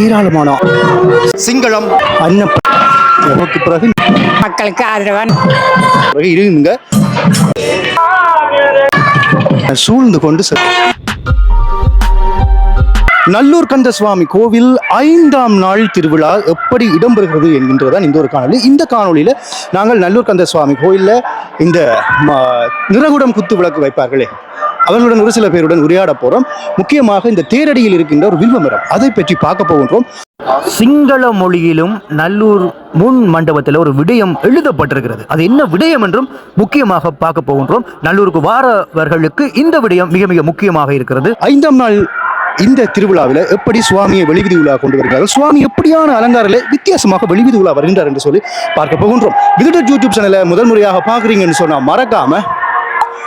ஏராளமான சிங்களம். அன்ன நமக்கு பிறகு மக்களுக்கு ஆதரவான பிறகு இருங்க சூழ்ந்து கொண்டு செல் நல்லூர் கந்த சுவாமி கோவில் ஐந்தாம் நாள் திருவிழா எப்படி இடம்பெறுகிறது என்கின்றதான் இந்த ஒரு காணொளி. இந்த காணொளியில நாங்கள் நல்லூர் கந்த சுவாமி கோயில்ல இந்த ம, நிறகுடம் குத்து விளக்கு வைப்பார்களே. அவர்களுடன் ஒரு சில பேருடன் உரையாட போறோம். முக்கியமாக இந்த தேரடியில் இருக்கின்ற ஒரு வில்வ மரம். அதை பற்றி பார்க்க போகின்றோம். சிங்கள மொழியிலும் நல்லூர் முன் மண்டபத்தில் ஒரு விடயம் எழுதப்பட்டிருக்கிறது. அது என்ன விடயம் என்றும் முக்கியமாக பார்க்க போகின்றோம். நல்லூருக்கு வாரவர்களுக்கு இந்த விடயம் மிக மிக முக்கியமாக இருக்கிறது. ஐந்தாம் நாள் இந்த திருவிழாவில் எப்படி சுவாமியை வெளிவிதி உலா கொண்டு வருகிறார்கள்? சுவாமி எப்படியான அலங்காரில் வித்தியாசமாக வெளிவிதி உலா வருகின்றார் என்று சொல்லி பார்க்க போகின்றோம். விதிட் யூடியூப் சேனலை முதல் முறையாக பார்க்குறீங்கன்னு சொன்னா மறக்காம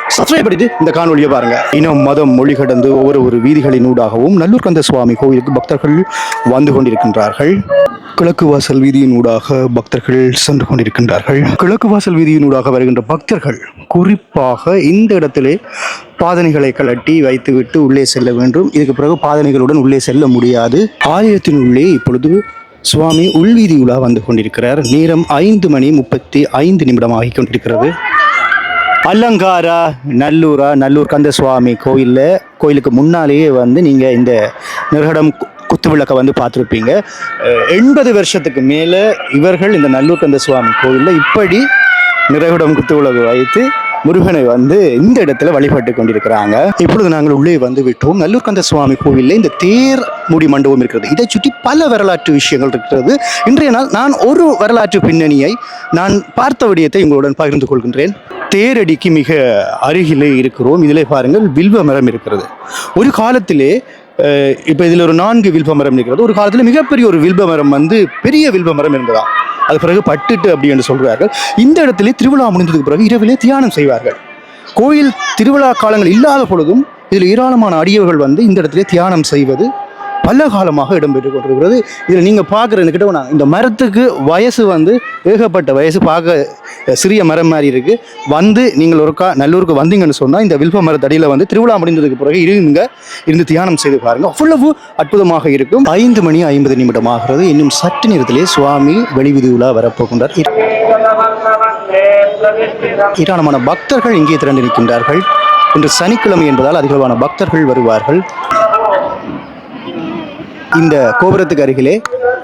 சப்ஸ்கிரைப் பண்ணிட்டு இந்த காணொலியை பாருங்க. இனம் மதம் மொழி கடந்து ஒவ்வொரு ஒரு வீதிகளின் ஊடாகவும் நல்லூர் கந்த சுவாமி கோயிலுக்கு பக்தர்கள் வந்து கொண்டிருக்கின்றார்கள். கிழக்கு வாசல் வீதியின் ஊடாக பக்தர்கள் சென்று கொண்டிருக்கின்றார்கள். கிழக்கு வாசல் வீதியின் ஊடாக வருகின்ற பக்தர்கள் குறிப்பாக இந்த இடத்திலே பாதனைகளை கலட்டி வைத்துவிட்டு உள்ளே செல்ல வேண்டும். இதுக்கு பிறகு பாதனைகளுடன் உள்ளே செல்ல முடியாது. ஆலயத்தின் உள்ளே இப்பொழுது சுவாமி உள்வீதி உலா வந்து கொண்டிருக்கிறார். நேரம் ஐந்து மணி முப்பத்தி ஐந்து நிமிடம் ஆகி கொண்டிருக்கிறது. அலங்காரா? நல்லூரா? நல்லூர் கந்தசுவாமி கோயிலில் கோயிலுக்கு முன்னாலேயே வந்து நீங்கள் இந்த நிர்கடம் கு- குத்து விளக்கை வந்து பார்த்துருப்பீங்க. எண்பது வருஷத்துக்கு மேலே இவர்கள் இந்த நல்லூர் கந்தசுவாமி கோயிலில் இப்படி நிறகுடம் குத்து விளக்கு வைத்து முருகனை வந்து இந்த இடத்துல வழிபட்டு கொண்டிருக்கிறாங்க. இப்பொழுது நாங்கள் உள்ளே வந்து விட்டோம் நல்லூர்கந்த சுவாமி கோவிலில் இந்த தேர் முடி மண்டபம் இருக்கிறது. இதை சுற்றி பல வரலாற்று விஷயங்கள் இருக்கிறது. இன்றைய நாள் நான் ஒரு வரலாற்று பின்னணியை நான் பார்த்த விடயத்தை உங்களுடன் பகிர்ந்து கொள்கின்றேன். தேரடிக்கு மிக அருகிலே இருக்கிறோம். இதிலே பாருங்கள் வில்வ மரம் இருக்கிறது. ஒரு காலத்திலே இப்போ இதில் ஒரு நான்கு வில்ப மரம் இருக்கிறது ஒரு காலத்தில் மிகப்பெரிய ஒரு வில்வ மரம் வந்து பெரிய வில்வ மரம் இருந்ததா அது பிறகு பட்டுட்டு அப்படி என்று சொல்கிறார்கள் இந்த இடத்திலே திருவிழா முடிந்ததுக்கு பிறகு இரவிலே தியானம் செய்வார்கள். கோயில் திருவிழா காலங்கள் இல்லாத பொழுதும் இதில் ஏராளமான அடியவர்கள் வந்து இந்த இடத்திலே தியானம் செய்வது பல காலமாக இடம்பெற்று கொண்டிருக்கிறது. இதில் நீங்கள் பார்க்குற கிட்ட இந்த மரத்துக்கு வயசு வந்து ஏகப்பட்ட வயசு பார்க்க சிறிய மரம் மாதிரி இருக்குது வந்து நீங்கள் ஒருக்கா நல்லூருக்கு வந்தீங்கன்னு சொன்னால் இந்த வில்வ மரத்தடியில் வந்து திருவிழா முடிந்ததுக்கு பிறகு இருங்க இருந்து தியானம் செய்து பாருங்கள் அவ்வளவு அற்புதமாக இருக்கும். ஐந்து மணி ஐம்பது நிமிடம் ஆகிறது. இன்னும் சற்று நேரத்திலே சுவாமி வெளிவிதி உலா வரப்போகின்றார். ஏராளமான பக்தர்கள் இங்கே திரண்டு நிற்கின்றார்கள் இன்று சனிக்கிழமை என்பதால் அதிகளவான பக்தர்கள் வருவார்கள். இந்த கோபுரத்துக்கு அருகிலே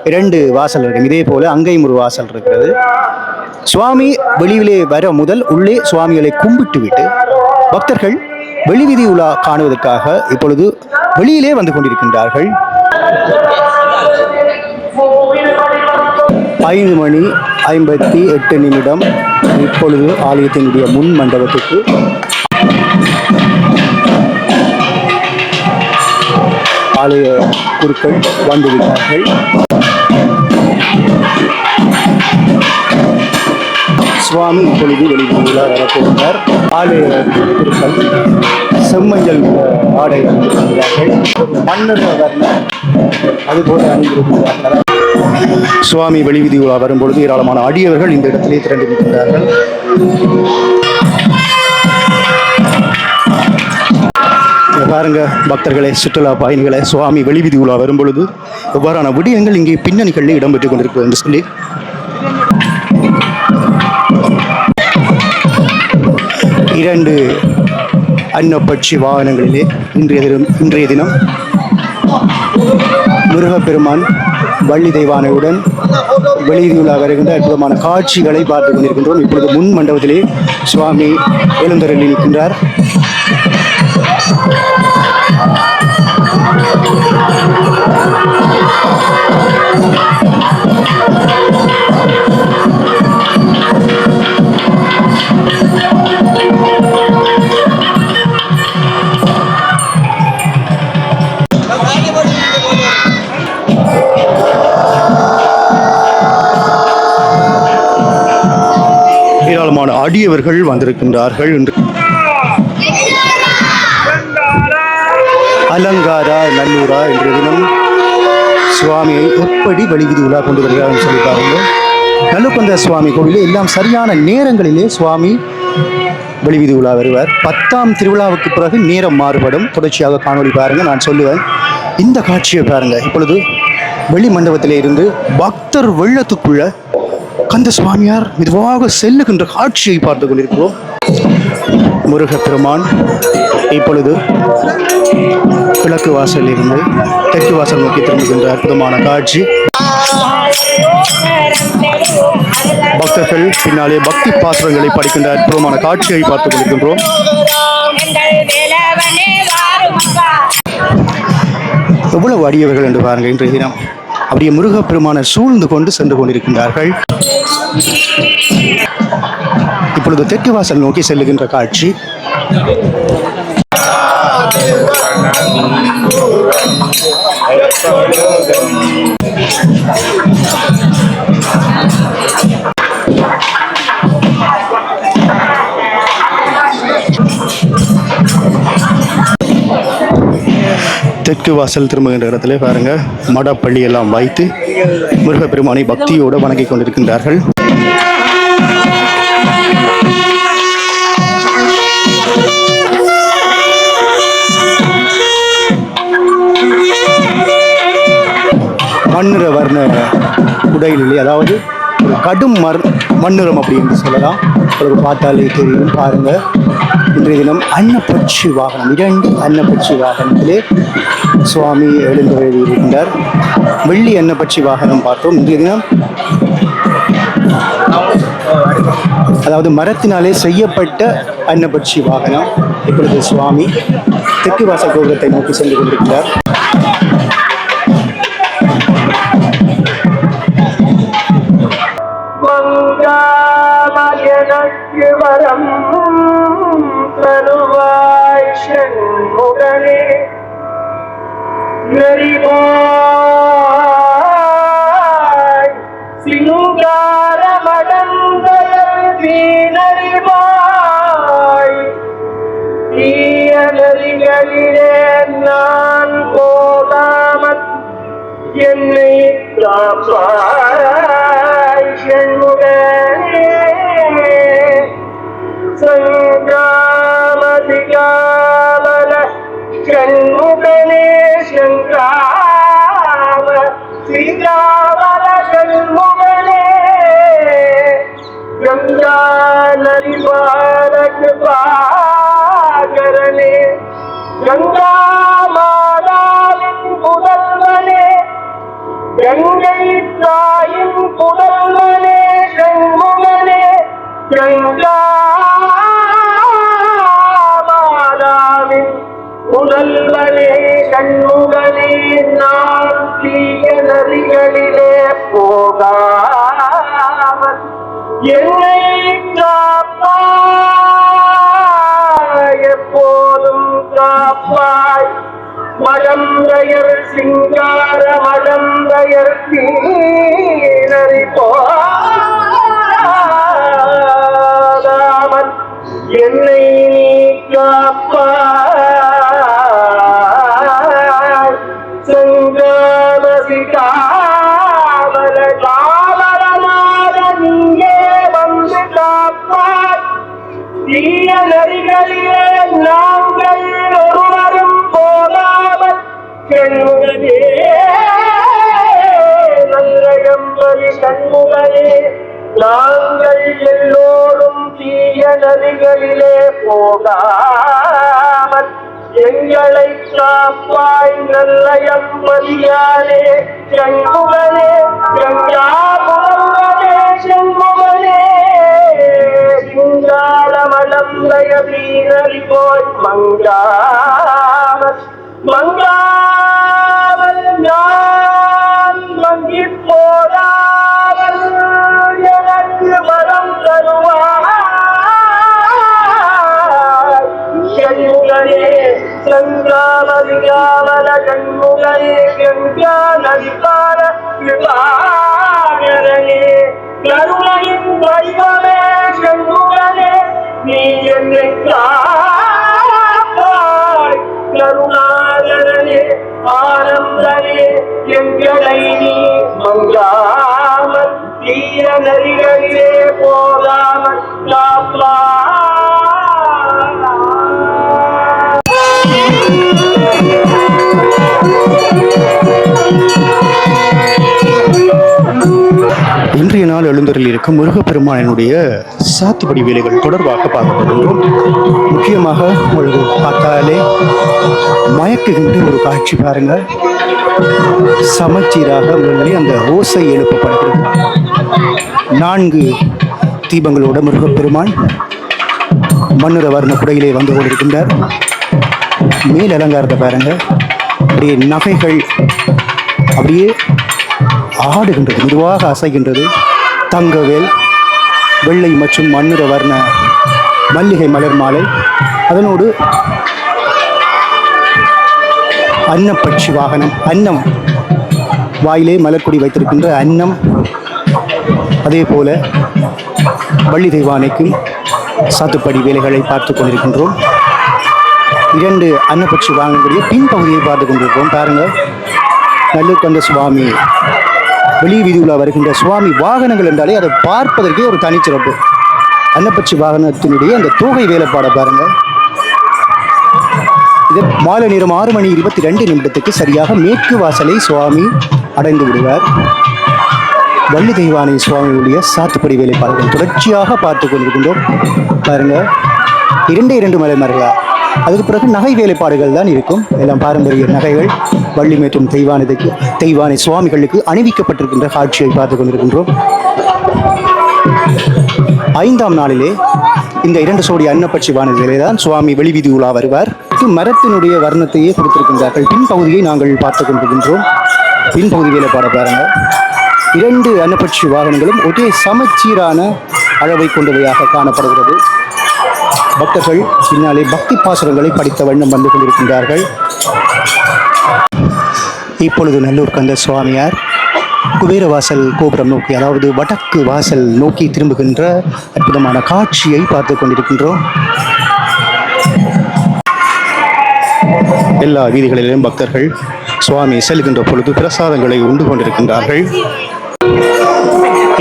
இரண்டு வாசல் இருக்கும் இதே போல அங்கேயும் ஒரு வாசல் இருக்கிறது. சுவாமி வெளியிலே வர முதல் உள்ளே சுவாமிகளை கும்பிட்டுவிட்டு பக்தர்கள் வெளிவிதி உலா காணுவதற்காக இப்பொழுது வெளியிலே வந்து கொண்டிருக்கின்றார்கள். ஐந்து மணி ஐம்பத்தி எட்டு நிமிடம். இப்பொழுது ஆலயத்தினுடைய முன் மண்டபத்துக்கு ஆலய குருக்கள் வந்துவிட்டார்கள் சுவாமி இப்பொழுது வெளியில் வரப்போகிறார். ஆலய திருப்பல் செம்மஞ்சள் ஆடை அணிந்திருக்கிறார்கள். மன்னர் வர்ண அதுபோல அணிந்திருக்கிறார்கள். சுவாமி வெளிவிதி உலா வரும்பொழுது ஏராளமான அடியவர்கள் இந்த இடத்திலே திரண்டு நிற்கிறார்கள். பாருங்க பக்தர்களே சுற்றுலா பயணிகளை சுவாமி வெளிவிதி உலா வரும்பொழுது எவ்வாறான விடயங்கள் இங்கே பின்னணிகளில் இடம்பெற்றுக் கொண்டிருக்கிறது என்று சொல்லி இரண்டு அன்னப்பட்சி வாகனங்களிலே இன்றைய தினம் இன்றைய தினம் முருகப்பெருமான் வள்ளி தெய்வானையுடன் வெளியுலா வருகின்ற அற்புதமான காட்சிகளை பார்த்துக் கொண்டிருக்கின்றோம். இப்பொழுது முன் மண்டபத்திலே சுவாமி எழுந்தருளி நிற்கின்றார். அடியவர்கள் வந்திருக்கின்றார்கள் என்று. அலங்காரா நல்லூரா என்ற தினம் சுவாமியை எப்படி வழிவிதி உலா கொண்டு வருகிறார்கள் சொல்லி பாருங்கள். நல்லுக்கந்த சுவாமி கோவிலில் எல்லாம் சரியான நேரங்களிலே சுவாமி வெளிவிதி உலா வருவார். பத்தாம் திருவிழாவுக்கு பிறகு நேரம் மாறுபடும். தொடர்ச்சியாக காணொலி பாருங்க நான் சொல்லுவேன். இந்த காட்சியை பாருங்கள். இப்பொழுது வெளி மண்டபத்தில் இருந்து பக்தர் வெள்ளத்துக்குள்ள கந்த சுவாமியார் மெதுவாக செல்லுகின்ற காட்சியை பார்த்து கொண்டிருக்கிறோம். முருகப்பெருமான் இப்பொழுது கிழக்கு வாசலில் இருந்து தெற்கு வாசல் நோக்கி திரும்புகின்ற அற்புதமான காட்சி. பக்தர்கள் பின்னாலே பக்தி பாத்திரங்களை படிக்கின்ற அற்புதமான காட்சியை பார்த்துக் கொண்டிருக்கின்றோம். எவ்வளவு அடியவர்கள் என்று பாருங்கள் இன்றைய தினம். அப்படியே முருகப்பெருமானை சூழ்ந்து கொண்டு சென்று கொண்டிருக்கின்றார்கள். இப்பொழுது தெற்கு வாசல் நோக்கி செல்லுகின்ற காட்சி. தெற்கு வாசல் திரும்புகின்ற இடத்துல பாருங்க மடப்பள்ளி எல்லாம் வைத்து முருகப்பெருமானை பக்தியோடு வணங்கிக் கொண்டிருக்கின்றார்கள். மண்ணிற வர்ண உடையிலே அதாவது ஒரு கடும் மர் மண்ணிறம் அப்படின்னு சொல்லலாம். உங்களுக்கு பார்த்தாலே தெரியும் பாருங்கள் இன்றைய தினம் அன்னப்பட்சி வாகனம் இரண்டு அன்னப்பட்சி வாகனத்திலே சுவாமி எழுந்தருளியிருக்கின்றார் வெள்ளி அன்னப்பட்சி வாகனம் பார்த்தோம். இன்றைய தினம் அதாவது மரத்தினாலே செய்யப்பட்ட அன்னப்பட்சி வாகனம். இப்பொழுது சுவாமி தெற்கு வாச கோபுரத்தை நோக்கி சென்று கொண்டிருக்கிறார். வீணறிவாய் தீய நெறிகளிலே நான் போகாமல் என்னை காப்பாய் நதி பாலக் பாகரனே கங்கா மாதாவின் புதல்வனே கங்கை தாயின் புதல்வனே சண்முகனே கங்கா மாதாவின் புதல்வனே சண்முகனே நான் தீய நதிகளிலே போகாமல் எப்போதும் காப்பாய். மடம்பெயர் சிங்கார மடம்பெயர் தீனறி போதாமல் என்னை நீ காப்பாய். கண்முகனே நல்லகம்பதி கண்முகனே நாங்கள் எல்லோரும் தீய நதிகளிலே போகாமல் எங்களை காப்பாய் நல்ல எம்பதியாரே கண்முகனே கங்காபுரங்களே செண்முகனே சிங்காளமடம்பய வீரரி போய் மங்காமல் மங்கா நான் மங்கி போடாமல் எனக்கு வரம் தருவாய் கண்முகனே சங்காமதிகாமல கண்முகனே கங்கா நதிபால கருணையின் வடிவமே கண்முகனே நீ என்னை கருணா கருணாகரனே எங்களை நீ மங்காமல் தீய நதிகளிலே போகாமல் Thank you. நாள் எழுந்தரில் இருக்கும் முருகப்பெருமானினுடைய சாத்துப்படி வேலைகள் தொடர்பாக பார்க்கப்படுகின்றோம் முக்கியமாக உங்களுக்கு பார்த்தாலே மயக்குகின்ற ஒரு காட்சி பாருங்க. சமச்சீராக முதலில் அந்த ஓசை எழுப்பப்படுகிறது. நான்கு தீபங்களோட முருகப்பெருமான் மன்னுர வர்ண குடையிலே வந்து கொண்டிருக்கின்றார். மேல் அலங்காரத்தை பாருங்க. அப்படியே நகைகள் அப்படியே ஆடுகின்றது மெதுவாக அசைகின்றது. தங்கவேல் வெள்ளை மற்றும் மண்ணுற வர்ண மல்லிகை மலர் மாலை. அதனோடு அன்னப்பட்சி வாகனம் அன்னம் வாயிலே மலர்கொடி வைத்திருக்கின்ற அன்னம். அதே போல வள்ளி தெய்வானைக்கும் சாத்துப்படி வேலைகளை பார்த்து கொண்டிருக்கின்றோம். இரண்டு அன்னப்பட்சி வாங்கக்கூடிய பின்பகுதியை பார்த்து கொண்டிருக்கிறோம். பாருங்கள் நல்லூர் கந்த சுவாமி வெளி வீதியுலா வருகின்ற சுவாமி வாகனங்கள் என்றாலே அதை பார்ப்பதற்கே ஒரு தனிச்சிறப்பு அன்னப்பட்சி வாகனத்தினுடைய அந்த தோகை வேலைப்பாடை பாருங்கள் இது மாலை நேரம் ஆறு மணி இருபத்தி ரெண்டு நிமிடத்துக்கு சரியாக மேற்கு வாசலை சுவாமி அடைந்து விடுவார். வள்ளி தெய்வானை சுவாமியுடைய சாத்துப்படி வேலைப்பாடுகள் தொடர்ச்சியாக பார்த்து கொண்டிருக்கின்றோம். பாருங்கள் இரண்டே இரண்டு மலை மரங்களா? அதுக்கு பிறகு நகை வேலைப்பாடுகள் தான் இருக்கும். எல்லாம் பாரம்பரிய நகைகள் வள்ளி மற்றும் தெய்வானதுக்கு தெய்வானை சுவாமிகளுக்கு அணிவிக்கப்பட்டிருக்கின்ற காட்சியை பார்த்து கொண்டிருக்கின்றோம். ஐந்தாம் நாளிலே இந்த இரண்டு சோடி அன்னப்பட்சி வானதிலே தான் சுவாமி வெளிவீதி உலா வருவார். மரத்தினுடைய வர்ணத்தையே கொடுத்திருக்கின்றார்கள். பின்பகுதியை நாங்கள் பார்த்து கொண்டிருக்கின்றோம். பின்பகுதி வேலைப்பாட பாருங்க. இரண்டு அன்னப்பட்சி வாகனங்களும் ஒரே சமச்சீரான அளவை கொண்டவையாக காணப்படுகிறது. பக்தர்கள் பின்னாலே பக்தி பாசுரங்களை படித்த வண்ணம் வந்து கொண்டிருக்கின்றார்கள். இப்பொழுது நல்லூர் கந்த சுவாமியார் குபேர வாசல் கோபுரம் நோக்கி அதாவது வடக்கு வாசல் நோக்கி திரும்புகின்ற அற்புதமான காட்சியை பார்த்து கொண்டிருக்கின்றோம். எல்லா வீதிகளிலும் பக்தர்கள் சுவாமி செல்கின்ற பொழுது பிரசாதங்களை உண்டு கொண்டிருக்கின்றார்கள்.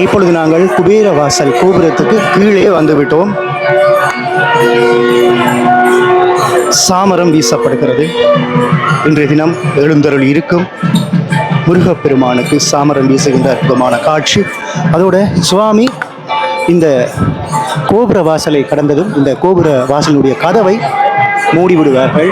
இப்பொழுது நாங்கள் குபேர வாசல் கோபுரத்துக்கு கீழே வந்துவிட்டோம். சாமரம் வீசப்படுகிறது. இன்றைய தினம் எழுந்தருள் இருக்கும் முருகப்பெருமானுக்கு சாமரம் வீசுகின்ற அற்புதமான காட்சி. அதோட சுவாமி இந்த கோபுர வாசலை கடந்ததும் இந்த கோபுர வாசலினுடைய கதவை மூடிவிடுவார்கள்.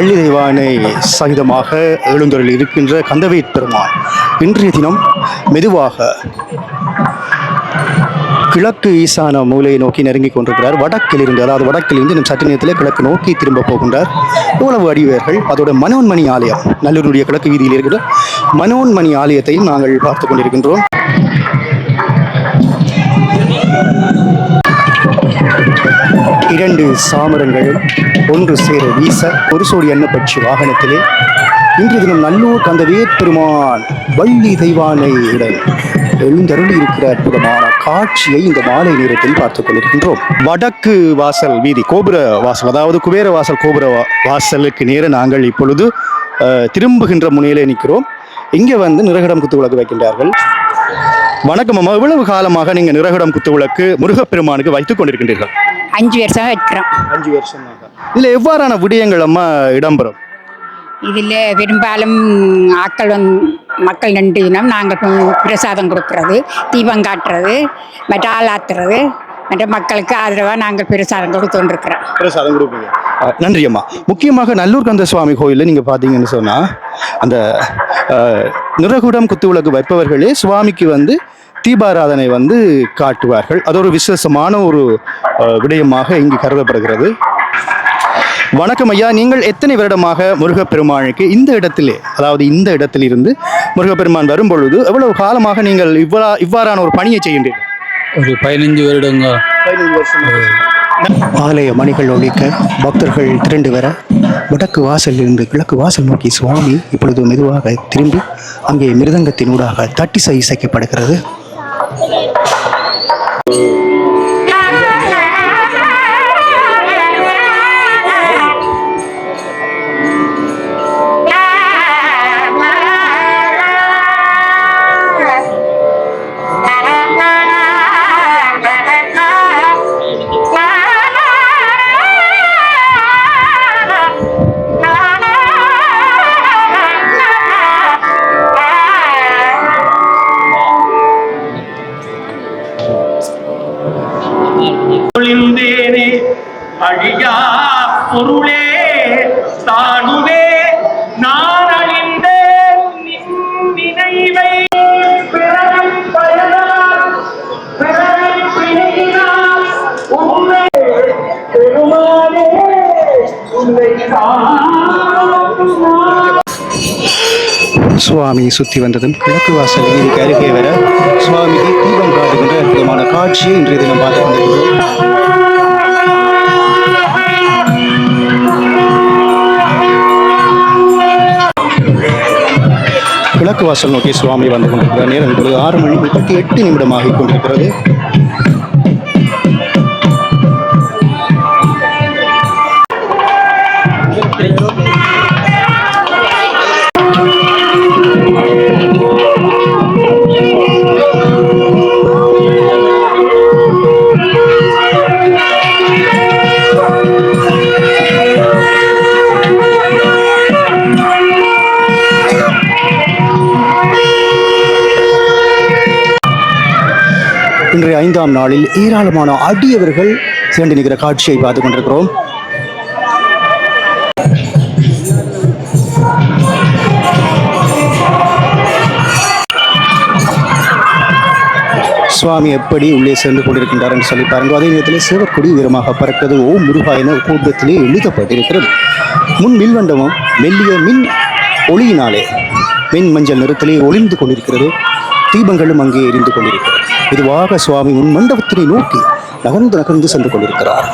வள்ளி தெய்வானை சகிதமாக எழுந்தொழில் இருக்கின்ற கந்தவை பெருமான் இன்றைய தினம் மெதுவாக கிழக்கு ஈசான மூலையை நோக்கி நெருங்கிக் கொண்டிருக்கிறார். வடக்கில் இருந்து அதாவது வடக்கிலிருந்து இன்னும் சற்று நேரத்தில் கிழக்கு நோக்கி திரும்ப போகின்றார். இவ்வளவு அடிவேர்கள் அதோட மனோன்மணி ஆலயம் நல்லூருடைய கிழக்கு வீதியில் இருக்கிற மனோன்மணி ஆலயத்தையும் நாங்கள் பார்த்து கொண்டிருக்கின்றோம். இரண்டு சாமரங்களும் ஒன்று சேர வீச ஒரு சோடி எண்ணப்பட்சி வாகனத்திலே. இன்று தினம் நல்லூர் கந்த பெருமான் வள்ளி தெய்வானையுடன் எழுந்தருள் இருக்கிற அற்புதமான காட்சியை இந்த மாலை நேரத்தில் பார்த்துக் கொண்டிருக்கின்றோம். வடக்கு வாசல் வீதி கோபுர வாசல் அதாவது குபேர வாசல் கோபுர வாசலுக்கு நேர நாங்கள் இப்பொழுது திரும்புகின்ற முனையிலே நிற்கிறோம். இங்கே வந்து நிரகடம் குத்து விளக்கு வைக்கின்றார்கள். வணக்கம் அம்மா. இவ்வளவு காலமாக நீங்கள் நிரகடம் குத்து விளக்கு முருகப்பெருமானுக்கு வைத்துக் கொண்டிருக்கின்றீர்கள். அஞ்சு வருஷம் வைக்கிறோம். அஞ்சு வருஷமாக இதில் எவ்வாறான விடயங்கள் அம்மா இடம்பெறும்? இதில் பெரும்பாலும் ஆக்கள் வந்து மக்கள் நின்று தினம் நாங்கள் பிரசாதம் கொடுக்கறது தீபம் காட்டுறது மற்ற ஆளாத்துறது மற்ற மக்களுக்கு ஆதரவாக நாங்கள் பிரசாதம் கொடுத்துருக்குறோம் பிரசாதம் கொடுப்பீங்க. நன்றி அம்மா. முக்கியமாக நல்லூர் கந்த சுவாமி கோயிலில் நீங்கள் பார்த்தீங்கன்னு சொன்னால் அந்த நிறகுடம் குத்துவிளக்கு வைப்பவர்களே சுவாமிக்கு வந்து தீபாராதனை வந்து காட்டுவார்கள். அது ஒரு விசேஷமான ஒரு விடயமாக இங்கு கருதப்படுகிறது. வணக்கம் ஐயா. நீங்கள் எத்தனை வருடமாக முருகப்பெருமானுக்கு இந்த இடத்திலே அதாவது இந்த இடத்திலிருந்து முருகப்பெருமான் வரும் பொழுது எவ்வளவு காலமாக நீங்கள் இவ்வளா இவ்வாறான ஒரு பணியை செய்கின்றீர்கள்? ஒரு பதினஞ்சு வருடங்க. ஆலய மணிகள் ஒலிக்க பக்தர்கள் திரண்டு வர வடக்கு வாசலில் இருந்து கிழக்கு வாசல் நோக்கி சுவாமி இப்பொழுது மெதுவாக திரும்பி அங்கே மிருதங்கத்தின் ஊடாக தட்டிசை இசைக்கப்படுகிறது. Thank you. அழியா பொருளே தானுவே நான் அழிந்தேன். நினைவை பெருமானே உன்னை காண சுவாமி சுற்றி வந்ததும் கிழக்கு வாசல் வீதிக்கு அருகே வர சுவாமிக்கு தீபம் காட்டுகின்ற அற்புதமான காட்சியை இன்றைய தினம் பார்த்து கொண்டிருக்கிறோம். கிழக்கு வாசல் நோக்கி சுவாமி வந்து கொண்டிருக்கிறார். நேரம் இப்பொழுது ஆறு மணி முப்பத்தி எட்டு நிமிடமாகிக் கொண்டிருக்கிறது. ஐந்தாம் நாளில் ஏராளமான அடியவர்கள் சேர்ந்து நிற்கிற காட்சியை பார்த்து கொண்டிருக்கிறோம். சுவாமி எப்படி உள்ளே சேர்ந்து கொண்டிருக்கின்றார் என்று சொல்லி பாருங்கள். அதே நேரத்தில் சிவக்குடி உயரமாக பறக்கிறது. ஓ முருகா என கூட்டத்திலே எழுதப்பட்டிருக்கிறது. முன் மில்வண்டமும் மெல்லிய மின் ஒளியினாலே மின் மஞ்சள் நிறத்திலே ஒளிந்து கொண்டிருக்கிறது. தீபங்களும் அங்கே எரிந்து கொண்டிருக்கிறது. இதுவாக சுவாமி உன் மண்டபத்தினை நோக்கி நகர்ந்து நகர்ந்து சென்று கொண்டிருக்கிறார்.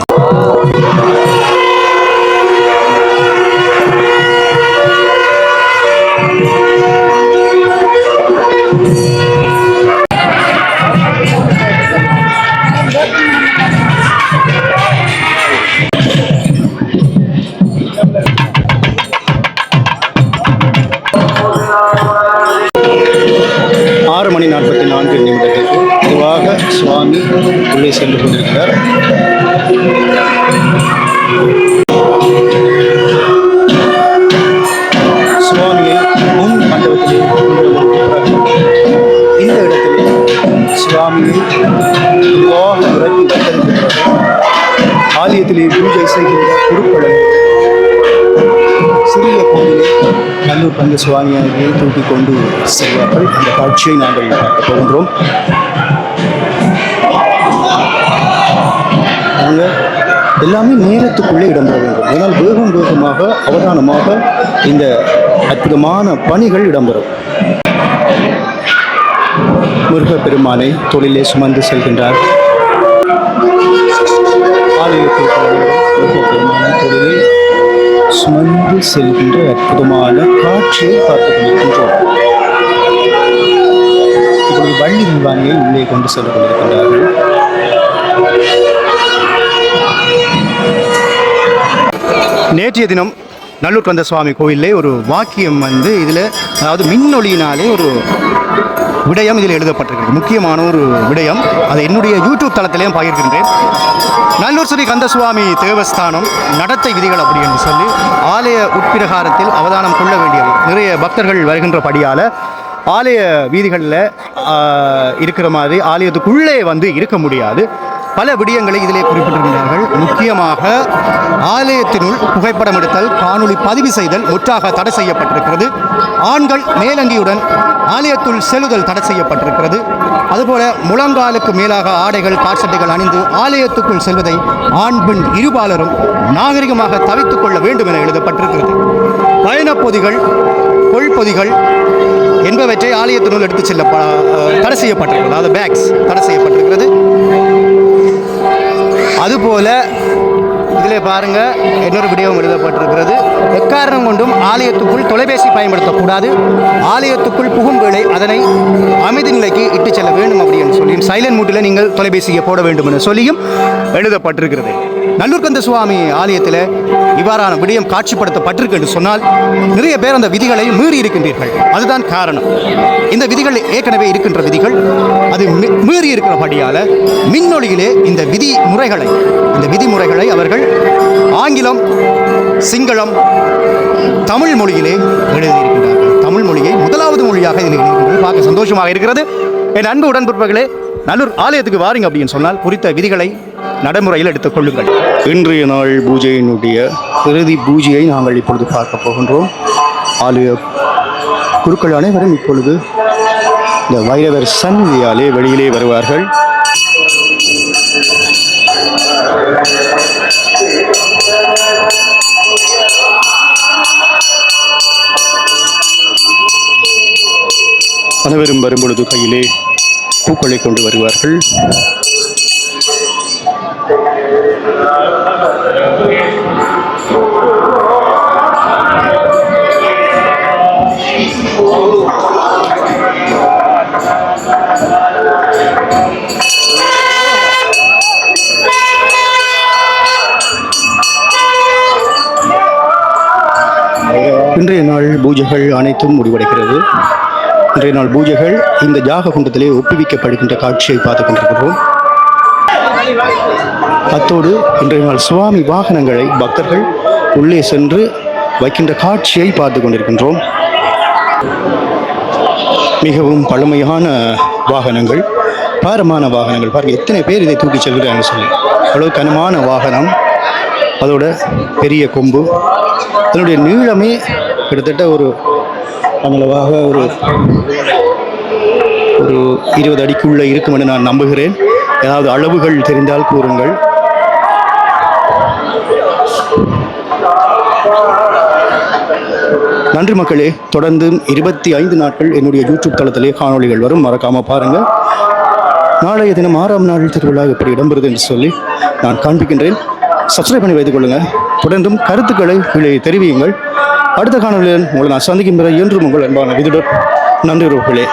சென்று கொண்டிருக்கிறார் சுவாமியை முன் மண்டபத்திலே இந்த இடத்திலே சுவாமியை இதுவாக இறக்கி வைத்திருக்கின்றது ஆலயத்திலே பூஜை செய்கின்ற குருக்களை சிறிய கோவிலே நல்லூர் பங்கு சுவாமியை தூக்கி கொண்டு செல்வார்கள். அந்த காட்சியை நாங்கள் பார்க்க போகின்றோம். நாங்கள் எல்லாமே நேரத்துக்குள்ளே இடம்பெற வேண்டும். ஏன்னால் வேகம் வேகமாக அவதானமாக இந்த அற்புதமான பணிகள் இடம்பெறும். முருகப்பெருமானை தொழிலே சுமந்து செல்கின்றார். முருகப்பெருமானை தொழிலே சுமந்து செல்கின்ற அற்புதமான காட்சியை பார்த்து கொண்டிருக்கின்றோம். இப்பொழுது வள்ளி நிர்வாணியை உள்ளே கொண்டு சென்று கொண்டிருக்கின்றார்கள். நேற்றைய தினம் நல்லூர் கந்த சுவாமி கோயிலே ஒரு வாக்கியம் வந்து இதில் அதாவது மின்னொலியினாலே ஒரு விடயம் இதில் எழுதப்பட்டிருக்கு முக்கியமான ஒரு விடயம். அதை என்னுடைய யூடியூப் தளத்திலையும் பகிர்கின்றேன். நல்லூர் ஸ்ரீ கந்தசுவாமி தேவஸ்தானம் நடத்தை விதிகள் அப்படி என்று சொல்லி ஆலய உட்பிரகாரத்தில் அவதானம் கொள்ள வேண்டியது. நிறைய பக்தர்கள் வருகின்றபடியால் ஆலய வீதிகளில் இருக்கிற மாதிரி ஆலயத்துக்குள்ளே வந்து இருக்க முடியாது. பல விடயங்களை இதிலே குறிப்பிட்டிருக்கிறார்கள் முக்கியமாக ஆலயத்தினுள் புகைப்படம் எடுத்தல் காணொளி பதிவு செய்தல் முற்றாக தடை செய்யப்பட்டிருக்கிறது. ஆண்கள் மேலங்கியுடன் ஆலயத்துள் செல்லுதல் தடை செய்யப்பட்டிருக்கிறது. அதுபோல முழங்காலுக்கு மேலாக ஆடைகள் காட்சட்டைகள் அணிந்து ஆலயத்துக்குள் செல்வதை ஆண் பெண் இருபாலரும் நாகரிகமாக தவித்துக் கொள்ள வேண்டும் என எழுதப்பட்டிருக்கிறது. பயணப்பொதிகள் கொள்பொதிகள் என்பவற்றை ஆலயத்தினுள் எடுத்துச் செல்ல தடை செய்யப்பட்டிருக்கிறது. அதாவது பேக்ஸ் தடை செய்யப்பட்டிருக்கிறது. அதுபோல இதில் பாருங்க இன்னொரு விடயம் எழுதப்பட்டிருக்கிறது எக்காரணம் கொண்டும் ஆலயத்துக்குள் தொலைபேசி பயன்படுத்தக்கூடாது. ஆலயத்துக்குள் புகும் வேளை அதனை அமைதி நிலைக்கு இட்டு செல்ல வேண்டும் அப்படின்னு சொல்லியும் சைலண்ட் மூட்டில் நீங்கள் தொலைபேசியை போட வேண்டும் என சொல்லியும் எழுதப்பட்டிருக்கிறது. நல்லூர்கந்த சுவாமி ஆலயத்தில் இவ்வாறான விடயம் காட்சிப்படுத்தப்பட்டிருக்கு என்று சொன்னால் நிறைய பேர் அந்த விதிகளை மீறி இருக்கின்றீர்கள். அதுதான் காரணம். இந்த விதிகள் ஏற்கனவே இருக்கின்ற விதிகள் அது மீ- மீறி இருக்கிறபடியால் மின்னொழியிலே இந்த விதி முறைகளை இந்த விதிமுறைகளை அவர்கள் ஆங்கிலம் சிங்களம் தமிழ் மொழியிலே எழுதியிருக்கின்றார்கள். தமிழ் மொழியை முதலாவது மொழியாக இதில் எழுதியிருக்கிறது பார்க்க சந்தோஷமாக இருக்கிறது. என் அன்பு உடன்பிறப்புகளே நல்லூர் ஆலயத்துக்கு வாருங்க அப்படின்னு சொன்னால் குறித்த விதிகளை நடைமுறையில் எடுத்துக் கொள்ளுங்கள். இன்றைய நாள் பூஜையினுடைய இறுதி பூஜையை நாங்கள் இப்பொழுது பார்க்க போகின்றோம். ஆலய குருக்கள் அனைவரும் இப்பொழுது இந்த வைரவர் சந்நிதியாலே வெளியிலே வருவார்கள். அனைவரும் வரும்பொழுது கையிலே பூக்களை கொண்டு வருவார்கள். பூஜைகள் அனைத்தும் முடிவடைகிறது. இன்றைய நாள் பூஜைகள் இந்த யாக குண்டத்திலே ஒப்புவிக்கப்படுகின்ற காட்சியை பார்த்துக் கொண்டிருக்கிறோம் அத்தோடு இன்றைய நாள் சுவாமி வாகனங்களை பக்தர்கள் உள்ளே சென்று வைக்கின்ற காட்சியை பார்த்து கொண்டிருக்கின்றோம் மிகவும் பழமையான வாகனங்கள் பாரமான வாகனங்கள். பாருங்க எத்தனை பேர் இதை தூக்கி செல்கிறாங்க சொல்லி. அவ்வளோ கனமான வாகனம். அதோட பெரிய கொம்பு. அதனுடைய நீளமே கிட்டத்தட்ட ஒரு அவ்வளவாக ஒரு ஒரு இருபது அடிக்குள்ளே இருக்கும் என்று நான் நம்புகிறேன். ஏதாவது அளவுகள் தெரிந்தால் கூறுங்கள். நன்றி மக்களே. தொடர்ந்து இருபத்தி ஐந்து நாட்கள் என்னுடைய யூடியூப் தளத்திலே காணொளிகள் வரும். மறக்காமல் பாருங்கள் நாளைய தினம் ஆறாம் நாள் திருவிழா எப்படி இடம்பெறுது என்று சொல்லி நான் காண்பிக்கின்றேன். சப்ஸ்கிரைப் பண்ணி வைத்துக் கொள்ளுங்கள் தொடர்ந்தும் கருத்துக்களை கீழே தெரிவியுங்கள். அடுத்த காணொலியில் உங்களை நான் சந்திக்கும் பிற என்றும் உங்கள் அன்பான விதுடர். நன்றி உறவுகளே.